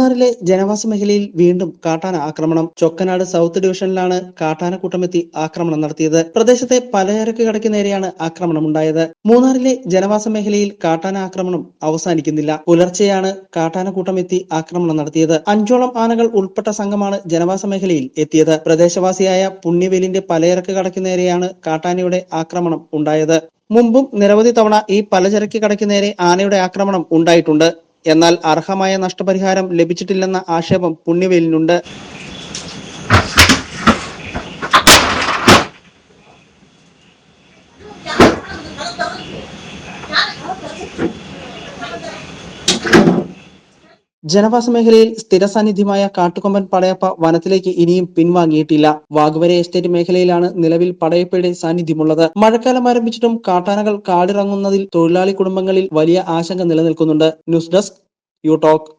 മൂന്നാറിലെ ജനവാസ മേഖലയിൽ വീണ്ടും കാട്ടാന ആക്രമണം. ചൊക്കനാട് സൗത്ത് ഡിവിഷനിലാണ് കാട്ടാന കാട്ടാനക്കൂട്ടമെത്തി ആക്രമണം നടത്തിയത്. പ്രദേശത്തെ പലചരക്ക് കടയ്ക്ക് നേരെയാണ് ആക്രമണം ഉണ്ടായത് മൂന്നാറിലെ ജനവാസ മേഖലയിൽ കാട്ടാന ആക്രമണം അവസാനിക്കുന്നില്ല. പുലർച്ചെയാണ് കാട്ടാനക്കൂട്ടമെത്തി ആക്രമണം നടത്തിയത്. അഞ്ചോളം ആനകൾ ഉൾപ്പെട്ട സംഘമാണ് ജനവാസ മേഖലയിൽ എത്തിയത്. പ്രദേശവാസിയായ പുണ്യവേലിന്റെ പലചരക്ക് കടയ്ക്ക് നേരെയാണ് കാട്ടാനയുടെ ആക്രമണം ഉണ്ടായത്. മുമ്പും നിരവധി തവണ ഈ പലചരക്ക് കടയ്ക്ക് നേരെ ആനയുടെ ആക്രമണം ഉണ്ടായിട്ടുണ്ട്. എന്നാൽ അർഹമായ നഷ്ടപരിഹാരം ലഭിച്ചിട്ടില്ലെന്ന ആക്ഷേപം പുണ്യവേലിനുണ്ട്. ജനവാസ മേഖലയിൽ സ്ഥിര സാന്നിധ്യമായ കാട്ടുകൊമ്പൻ പടയപ്പ വനത്തിലേക്ക് ഇനിയും പിൻവാങ്ങിയിട്ടില്ല. വാഗ്വരെ എസ്റ്റേറ്റ് മേഖലയിലാണ് നിലവിൽ പടയപ്പയുടെ സാന്നിധ്യമുള്ളത്. മഴക്കാലം ആരംഭിച്ചിട്ടും കാട്ടാനകൾ കാടിറങ്ങുന്നതിൽ തൊഴിലാളി കുടുംബങ്ങളിൽ വലിയ ആശങ്ക നിലനിൽക്കുന്നുണ്ട്. News desk you talk.